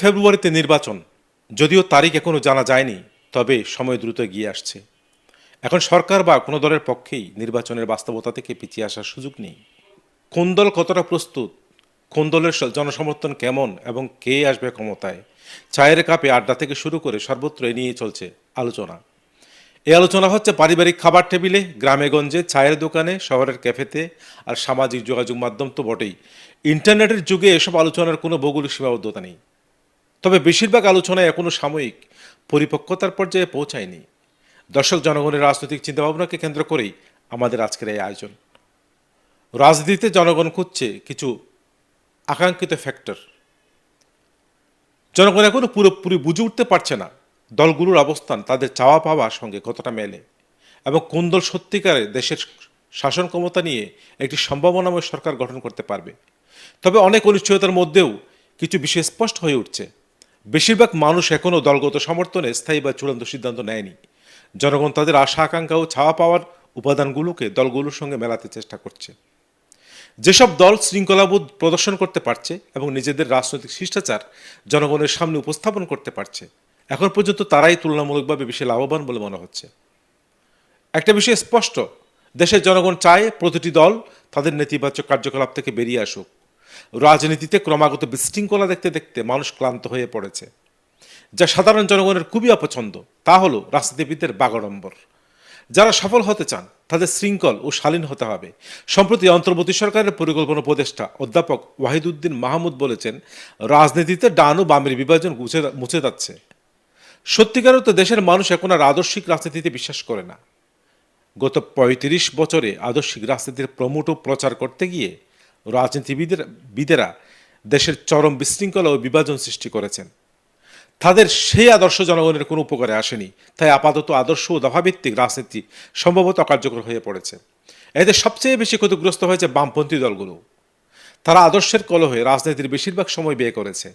ফেব্রুয়ারিতে নির্বাচন। যদিও তারিখ এখনও জানা যায়নি, তবে সময় দ্রুত এগিয়ে আসছে। এখন সরকার বা কোনো দলের পক্ষেই নির্বাচনের বাস্তবতা থেকে পিছিয়ে আসার সুযোগ নেই। কোন দল কতটা প্রস্তুত, কোন দলের জনসমর্থন কেমন এবং কে আসবে ক্ষমতায় চায়ের কাপে আড্ডা থেকে শুরু করে সর্বত্র এ নিয়ে চলছে আলোচনা। এই আলোচনা হচ্ছে পারিবারিক খাবার টেবিলে, গ্রামে গঞ্জে চায়ের দোকানে, শহরের ক্যাফেতে আর সামাজিক যোগাযোগ মাধ্যম তো বটেই। ইন্টারনেটের যুগে এসব আলোচনার কোনো ভৌগোলিক সীমাবদ্ধতা নেই। তবে বেশিরভাগ আলোচনায় এখনও সাময়িক। পরিপক্কতার পর্যায়ে পৌঁছায়নি। দর্শক জনগণের রাজনৈতিক চিন্তাভাবনাকে কেন্দ্র করেই আমাদের আজকের এই আয়োজন। রাজনীতিতে জনগণ খুঁজছে কিছু আকাঙ্ক্ষিত ফ্যাক্টর জনগণ এখনও পুরোপুরি বুঝে উঠতে পারছে না দলগুলোর অবস্থান, তাদের চাওয়া পাওয়ার সঙ্গে কতটা মেলে এবং কোন দল সত্যিকারে দেশের শাসন ক্ষমতা নিয়ে একটি সম্ভাবনাময় সরকার গঠন করতে পারবে। তবে অনেক অনিশ্চয়তার মধ্যেও কিছু বিষয় স্পষ্ট হয়ে উঠছে। বেশিরভাগ মানুষ এখনও দলগত সমর্থনে স্থায়ী বা চূড়ান্ত সিদ্ধান্ত নেয়নি। জনগণ তাদের আশা, আকাঙ্ক্ষা ও ছাওয়া পাওয়ার উপাদানগুলোকে দলগুলোর সঙ্গে মেলাতে চেষ্টা করছে। যেসব দল শৃঙ্খলাবোধ প্রদর্শন করতে পারছে এবং নিজেদের রাজনৈতিক শিষ্টাচার জনগণের সামনে উপস্থাপন করতে পারছে, এখন পর্যন্ত তারাই তুলনামূলকভাবে বেশি লাভবান বলে মনে হচ্ছে। একটা বিষয় স্পষ্ট, দেশের জনগণ চায় প্রতিটি দল তাদের নেতিবাচক কার্যকলাপ থেকে বেরিয়ে আসুক। রাজনীতিতে ক্রমাগত বিশৃঙ্খলা দেখতে দেখতে মানুষ ক্লান্ত হয়ে পড়েছে। যা সাধারণ জনগণের খুবই অপছন্দ, তা হলো রাজনীতিবিদদের বাগড়ম্বর। যারা সফল হতে চান, তাদের শৃঙ্খল ও শালীন হতে হবে। সম্প্রতি অন্তর্বর্তী সরকারের পরিকল্পনা উপদেষ্টা অধ্যাপক ওয়াহিদুদ্দিন মাহমুদ বলেছেন, রাজনীতিতে ডান ও বামের বিভাজন মুছে যাচ্ছে। সত্যিকার তো দেশের মানুষ এখন আর আদর্শিক রাজনীতিতে বিশ্বাস করে না। গত পঁয়ত্রিশ বছরে আদর্শিক রাজনীতির প্রমোট ও প্রচার করতে গিয়ে রাজনীতিবিদের বিদেরা দেশের চরম বিশৃঙ্খলা ও বিভাজন সৃষ্টি করেছেন। তাদের সেই আদর্শ জনগণের কোনো উপকারে আসেনি। তাই আপাতত আদর্শ ও দফাভিত্তিক রাজনীতি সম্ভবত কার্যকর হয়ে পড়েছে। এতে সবচেয়ে বেশি ক্ষতিগ্রস্ত হয়েছে বামপন্থী দলগুলো। তারা আদর্শের কলহে রাজনীতির বেশিরভাগ সময় ব্যয় করেছে।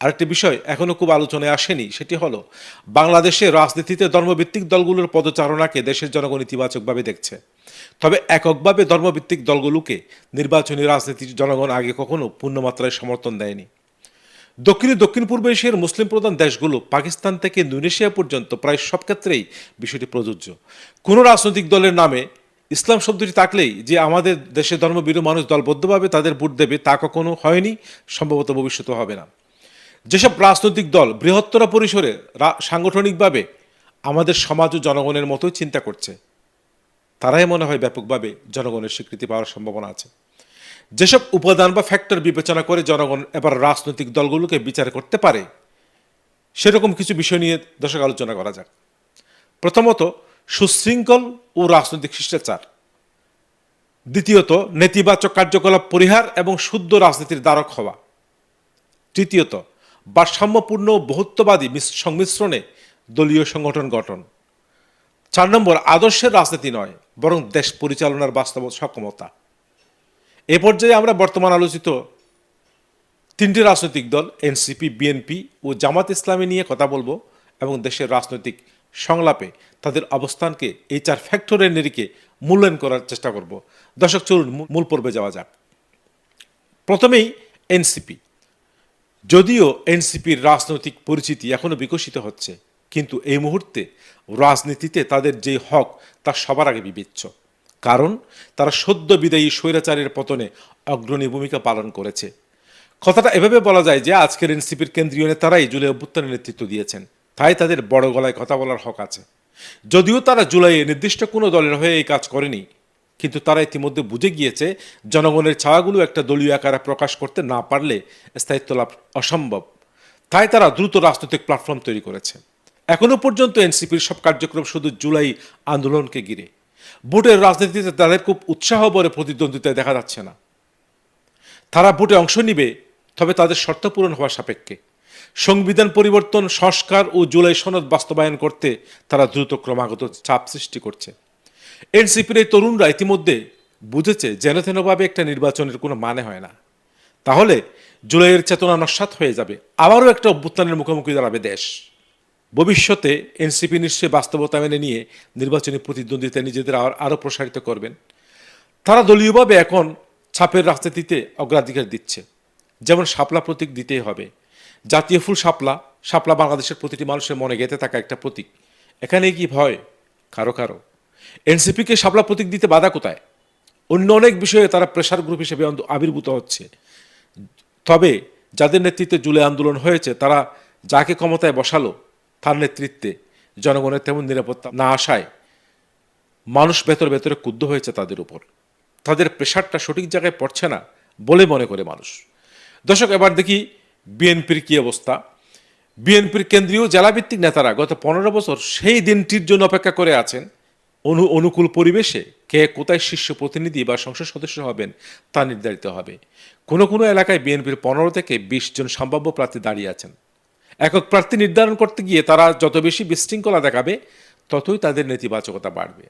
আরেকটি বিষয় এখনও খুব আলোচনায় আসেনি, সেটি হলো বাংলাদেশে রাজনীতিতে ধর্মভিত্তিক দলগুলোর পদচারণাকে দেশের জনগণ ইতিবাচকভাবে দেখছে। তবে এককভাবে ধর্মভিত্তিক দলগুলোকে নির্বাচনী রাজনীতির জনগণ আগে কখনো পূর্ণমাত্রায় সমর্থন দেয়নি। দক্ষিণে দক্ষিণ পূর্ব এশিয়ার মুসলিম প্রধান দেশগুলো পাকিস্তান থেকে ইন্দোনেশিয়া পর্যন্ত প্রায় সব ক্ষেত্রেই বিষয়টি প্রযোজ্য। কোনো রাজনৈতিক দলের নামে ইসলাম শব্দটি থাকলেই যে আমাদের দেশে ধর্মবিরু মানুষ দলবদ্ধভাবে তাদের ভোট দেবে তা কখনো হয়নি, সম্ভবত ভবিষ্যতে হবে না। যেসব রাজনৈতিক দল বৃহত্তর পরিসরে সাংগঠনিকভাবে আমাদের সমাজ ও জনগণের মতোই চিন্তা করছে তারাই মনে হয় ব্যাপকভাবে জনগণের স্বীকৃতি পাওয়ার সম্ভাবনা আছে। যেসব উপাদান বা ফ্যাক্টর বিবেচনা করে জনগণ এবার রাজনৈতিক দলগুলোকে বিচার করতে পারে, সেরকম কিছু বিষয় নিয়ে দর্শক আলোচনা করা যাক। প্রথমত, সুশৃঙ্খল ও রাজনৈতিক শিষ্টাচার। দ্বিতীয়ত, নেতিবাচক কার্যকলাপ পরিহার এবং শুদ্ধ রাজনীতির দ্বারক হওয়া। তৃতীয়ত, ভারসাম্যপূর্ণ বহুত্ববাদী সংমিশ্রণে দলীয় সংগঠন গঠন। চার নম্বর, আদর্শের রাজনীতি নয় বরং দেশ পরিচালনার বাস্তব সক্ষমতা। এ পর্যায়ে আমরা বর্তমান আলোচিত তিনটি রাজনৈতিক দল, এনসিপি, বিএনপি ও জামাত ইসলামী নিয়ে কথা বলব এবং দেশের রাজনৈতিক সংলাপে তাদের অবস্থানকে এই চার ফ্যাক্টরের নিরিখে মূল্যায়ন করার চেষ্টা করব। দর্শক, চলুন মূল- পর্বে যাওয়া যাক। প্রথমেই এনসিপি। যদিও এনসিপির রাজনৈতিক পরিচিতি এখনও বিকশিত হচ্ছে কিন্তু এই মুহূর্তে রাজনীতিতে তাদের যে হক, তা সবার আগে বিবেচ্য। কারণ তারা সদ্য বিদায়ী স্বৈরাচারের পতনে অগ্রণী ভূমিকা পালন করেছে। কথাটা এভাবে বলা যায় যে আজকের এনসিপির কেন্দ্রীয় নেতারাই জুলাই অভ্যুত্থানের নেতৃত্ব দিয়েছেন। তাই তাদের বড় গলায় কথা বলার হক আছে। যদিও তারা জুলাইয়ে নির্দিষ্ট কোনো দলের হয়ে এই কাজ করেনি, কিন্তু তারা ইতিমধ্যে বুঝে গিয়েছে জনগণের ছায়াগুলো একটা দলীয় আকারে প্রকাশ করতে না পারলে স্থায়িত্ব লাভ অসম্ভব। তাই তারা দ্রুত রাজনৈতিক প্ল্যাটফর্ম তৈরি করেছে। এখনও পর্যন্ত এনসিপির সব কার্যক্রম শুধু জুলাই আন্দোলনকে ঘিরে। ভোটের রাজনীতিতে তাদের খুব উৎসাহ বলে প্রতিদ্বন্দ্বিতায় দেখা যাচ্ছে না। তারা ভোটে অংশ নিবে, তবে তাদের শর্ত পূরণ হওয়া সাপেক্ষে। সংবিধান পরিবর্তন, সংস্কার ও জুলাই সনদ বাস্তবায়ন করতে তারা দ্রুত ক্রমাগত চাপ সৃষ্টি করছে। এনসিপির এই তরুণরা ইতিমধ্যে বুঝেছে যেন তেনভাবে একটা নির্বাচনের কোনো মানে হয় না। তাহলে জুলাইয়ের চেতনা নস্বাত হয়ে যাবে। আবারও একটা অভ্যুত্থানের মুখোমুখি দাঁড়াবে দেশ। ভবিষ্যতে এনসিপি নিশ্চয়ই বাস্তবতা মেনে নিয়ে নির্বাচনী প্রতিদ্বন্দ্বিতা নিজেদের আর- আরও প্রসারিত করবেন। তারা দলীয়ভাবে এখন ছাপের রাজনীতিতে অগ্রাধিকার দিচ্ছে। যেমন শাপলা প্রতীক দিতেই হবে। জাতীয় ফুল শাপলা শাপলা বাংলাদেশের প্রতিটি মানুষের মনে গেঁথে থাকা একটা প্রতীক। এখানে কি ভয়? কারও কারও। এনসিপিকে শাপলা প্রতীক দিতে বাধা কোথায়? অন্য অনেক বিষয়ে তারা প্রেশার গ্রুপ হিসেবে আবির্ভূত হচ্ছে। তবে যাদের নেতৃত্বে জুলাই আন্দোলন হয়েছে, তারা যাকে ক্ষমতায় বসালো তার নেতৃত্বে জনগণের তেমন নিরাপত্তা না আসায় মানুষ ভেতর ভেতরে ক্ষুব্ধ হয়েছে তাদের উপর। তাদের প্রেশারটা সঠিক জায়গায় পড়ছে না বলে মনে করে মানুষ। দর্শক, এবার দেখি বিএনপির কি অবস্থা। বিএনপির কেন্দ্রীয় জেলাভিত্তিক নেতারা গত পনেরো বছর সেই দিনটির জন্য অপেক্ষা করে আছেন। অনু, অনুকূল পরিবেশে কে কোথায় শীর্ষ প্রতিনিধি বা সংসদ সদস্য হবেন তা নির্ধারিত হবে। কোনো কোনো এলাকায় বিএনপির পনেরো থেকে বিশ জন সম্ভাব্য প্রার্থী দাঁড়িয়ে আছেন। একক প্রার্থী নির্ধারণ করতে গিয়ে তারা যত বেশি বিশৃঙ্খলা দেখাবে, ততই তাদের নেতিবাচকতা বাড়বে।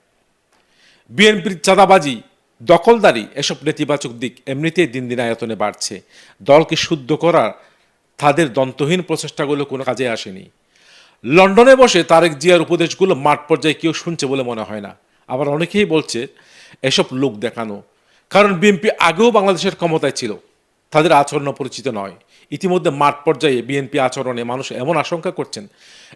বিএনপির চাঁদাবাজি, দখলদারি এসব নেতিবাচক দিক এমনিতেই দিন দিন আয়তনে বাড়ছে। দলকে শুদ্ধ করার তাদের দন্তহীন প্রচেষ্টাগুলো কোনো কাজে আসেনি। লন্ডনে বসে তারেক জিয়ার উপদেশগুলো মাঠ পর্যায়ে কেউ শুনছে বলে মনে হয় না। আবার অনেকেই বলছে, এসব লোক দেখানো। কারণ বিএনপি আগেও বাংলাদেশের ক্ষমতায় ছিল। তাদের আচরণ পরিচিত নয়। ইতিমধ্যে মাঠ পর্যায়ে বিএনপি আচরণে মানুষ এমন আশঙ্কা করছেন।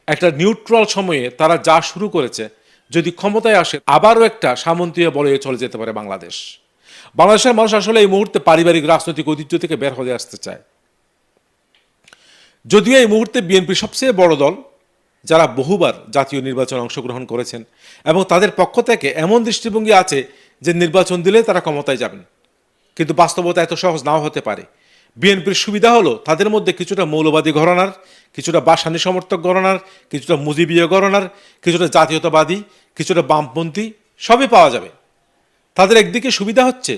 একটা নিউট্রাল সময়ে তারা যা শুরু করেছে, যদি ক্ষমতায় আসে, আবারও একটা সামন্তীয় বলে চলে যেতে পারে বাংলাদেশ। বাংলাদেশের মানুষ আসলে এই মুহূর্তে পারিবারিক রাজনৈতিক ঐতিহ্য থেকে বের হয়ে আসতে চায়। যদিও এই মুহূর্তে বিএনপি সবচেয়ে বড় দল, যারা বহুবার জাতীয় নির্বাচনে অংশগ্রহণ করেছেন এবং তাদের পক্ষ থেকে এমন দৃষ্টিভঙ্গি আছে যে নির্বাচন দিলে তারা ক্ষমতায় যাবেন। কিন্তু বাস্তবতা এত সহজ নাও হতে পারে। বিএনপির সুবিধা হলো তাদের মধ্যে কিছুটা মৌলবাদী ঘরানার, কিছুটা বাসানি সমর্থক ঘরানার, কিছুটা মুজিবীয় ঘরানার, কিছুটা জাতীয়তাবাদী, কিছুটা বামপন্থী, সবই পাওয়া যাবে। তাদের একদিকে সুবিধা হচ্ছে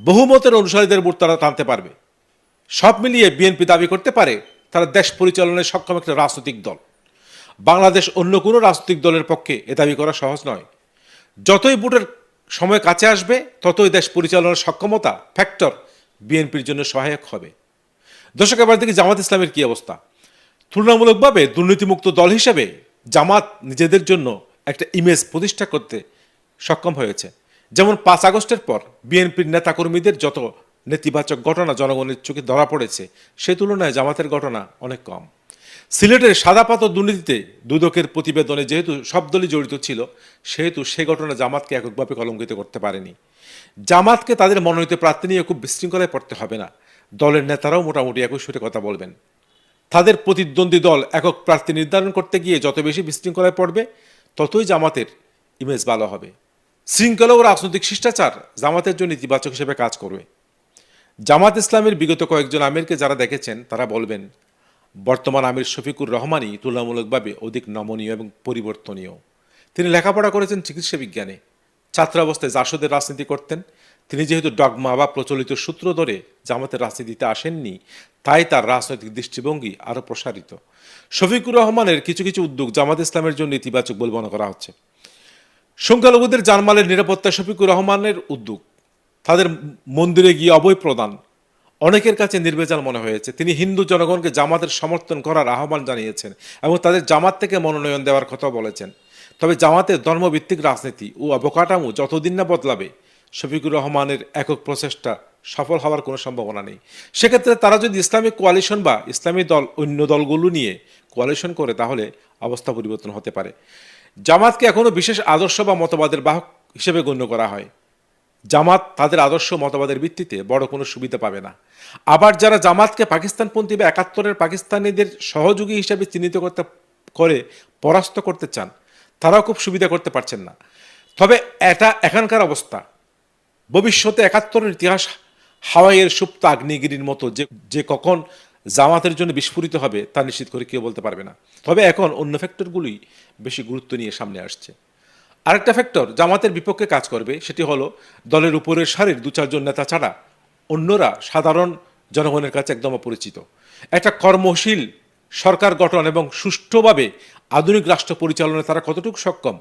বহুমতের অনুসারীদের ভোট তারা টানতে পারবে। সব মিলিয়ে বিএনপি দাবি করতে পারে তারা দেশ পরিচালনায় সক্ষম একটা রাজনৈতিক দল। বাংলাদেশ অন্য কোনো রাজনৈতিক দলের পক্ষে এ দাবি করা সহজ নয়। যতই ভোটের সময় কাছে আসবে, ততই দেশ পরিচালনার সক্ষমতা ফ্যাক্টর বিএনপির জন্য সহায়ক হবে। দর্শক, এবার দিকে জামাত ইসলামের কি অবস্থা। তুলনামূলকভাবে দুর্নীতিমুক্ত দল হিসেবে জামাত নিজেদের জন্য একটা ইমেজ প্রতিষ্ঠা করতে সক্ষম হয়েছে। যেমন পাঁচ আগস্টের পর বিএনপির নেতাকর্মীদের যত নেতিবাচক ঘটনা জনগণের চোখে ধরা পড়েছে, সে তুলনায় জামাতের ঘটনা অনেক কম। সিলেটের সাদা পাথর দুর্নীতিতে দুদকের প্রতিবেদনে যেহেতু সব দলই জড়িত ছিল, সেহেতু সে ঘটনা জামাতকে এককভাবে কলঙ্কিত করতে পারেনি। জামাতকে তাদের মনোনীত প্রার্থী নিয়ে খুব বিশৃঙ্খলায় পড়তে হবে না। দলের নেতারাও মোটামুটি একই সুরে কথা বলবেন। তাদের প্রতিদ্বন্দ্বী দল একক প্রার্থী নির্ধারণ করতে গিয়ে যত বেশি বিশৃঙ্খলায় পড়বে, ততই জামাতের ইমেজ ভালো হবে। শৃঙ্খলা ও রাজনৈতিক শিষ্টাচার জামাতের জন্য ইতিবাচক হিসেবে কাজ করবে। জামাত ইসলামের বিগত কয়েকজন আমিরকে যারা দেখেছেন, তারা বলবেন, বর্তমান আমির শফিকুর রহমানই তুলনামূলকভাবে অধিক নমনীয় এবং পরিবর্তনীয়। তিনি লেখাপড়া করেছেন চিকিৎসা বিজ্ঞানে। ছাত্রাবস্থায় জাসদের রাজনীতি করতেন। তিনি যেহেতু ডগমা বা প্রচলিত সূত্র ধরে জামাতের রাজনীতিতে আসেননি, তাই তার রাজনৈতিক দৃষ্টিভঙ্গি আরও প্রসারিত। শফিকুর রহমানের কিছু কিছু উদ্যোগ জামাত ইসলামের জন্য ইতিবাচক বলে মনে করা হচ্ছে। সংখ্যালঘুদের জানমালের নিরাপত্তা শফিকুর রহমানের উদ্যোগ। তাদের মন্দিরে গিয়ে অবৈ প্রদান। অনেকের কাছে নির্বেজাল মনে হয়েছে। তিনি হিন্দু জনগণকে জামাতের সমর্থন করার আহ্বান জানিয়েছেন এবং তাদের জামাত থেকে মনোনয়ন দেওয়ার কথা বলেছেন। তবে জামাতের ধর্মভিত্তিক রাজনীতি ও অবকাঠামো যতদিন না বদলাবে, শফিকুর রহমানের একক প্রচেষ্টা সফল হওয়ার কোনো সম্ভাবনা নেই। সেক্ষেত্রে তারা যদি ইসলামিক কোয়ালিশন বা ইসলামী দল, অন্য দলগুলো নিয়ে কোয়ালিশন করে, তাহলে অবস্থা পরিবর্তন হতে পারে। জামাতকে এখনও বিশেষ আদর্শ বা মতবাদের বাহক হিসেবে গণ্য করা হয়। জামাত তাদের আদর্শ মতবাদের ভিত্তিতে বড় কোনো সুবিধা পাবে না। আবার যারা জামাতকে পাকিস্তানপন্থী বা একাত্তরের পাকিস্তানিদের সহযোগী হিসেবে চিহ্নিত করতে, করে পরাস্ত করতে চান তারাও খুব সুবিধা করতে পারছেন না। তবে এটা এখানকার অবস্থা। ভবিষ্যতে একাত্তরের ইতিহাস হাওয়াইয়ের সুপ্ত আগ্নেয়গিরির মতো যে যে কখন জামাতের জন্য বিস্ফোরিত হবে তা নিশ্চিত করে কেউ বলতে পারবে না। তবে এখন অন্য ফ্যাক্টরগুলোই বেশি গুরুত্ব নিয়ে সামনে আসছে। আরেকটা ফ্যাক্টর জামাতের বিপক্ষে কাজ করবে, সেটি হলো দলের উপরের সারির দু চারজন নেতা ছাড়া অন্যরা সাধারণ জনগণের কাছে একদম অপরিচিত। একটা কর্মশীল সরকার গঠন এবং সুষ্ঠুভাবে আধুনিক রাষ্ট্র পরিচালনায় তারা কতটুকু সক্ষম?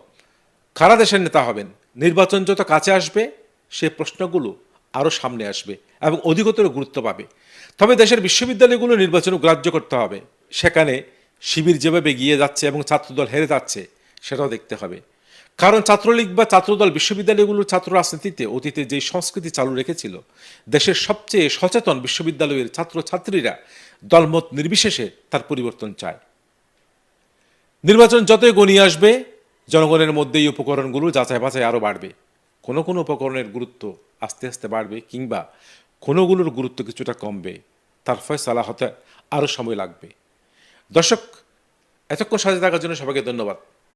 কারা দেশের নেতা হবেন? নির্বাচন যত কাছে আসবে, সে প্রশ্নগুলো আরও সামনে আসবে এবং অধিকতর গুরুত্ব পাবে। তবে দেশের বিশ্ববিদ্যালয়গুলো নির্বাচন গ্রাহ্য করতে হবে। সেখানে শিবির যেভাবে এগিয়ে যাচ্ছে এবং ছাত্রদল হেরে যাচ্ছে, সেটাও দেখতে হবে। কারণ ছাত্রলীগ বা ছাত্রদল বিশ্ববিদ্যালয়গুলোর ছাত্র রাজনীতিতে অতীতে যে সংস্কৃতি চালু রেখেছিল, দেশের সবচেয়ে সচেতন বিশ্ববিদ্যালয়ের ছাত্রছাত্রীরা দলমত নির্বিশেষে তার পরিবর্তন চায়। নির্বাচন যতই গণিয়ে আসবে, জনগণের মধ্যে এই উপকরণগুলো যাচাই বাছাই আরও বাড়বে। কোনো কোনো উপকরণের গুরুত্ব আস্তে আস্তে বাড়বে কিংবা কোনোগুলোর গুরুত্ব কিছুটা কমবে। তার ফয়সালা হতে আরও সময় লাগবে। দর্শক, এতক্ষণ সাথে থাকার জন্য সবাইকে ধন্যবাদ।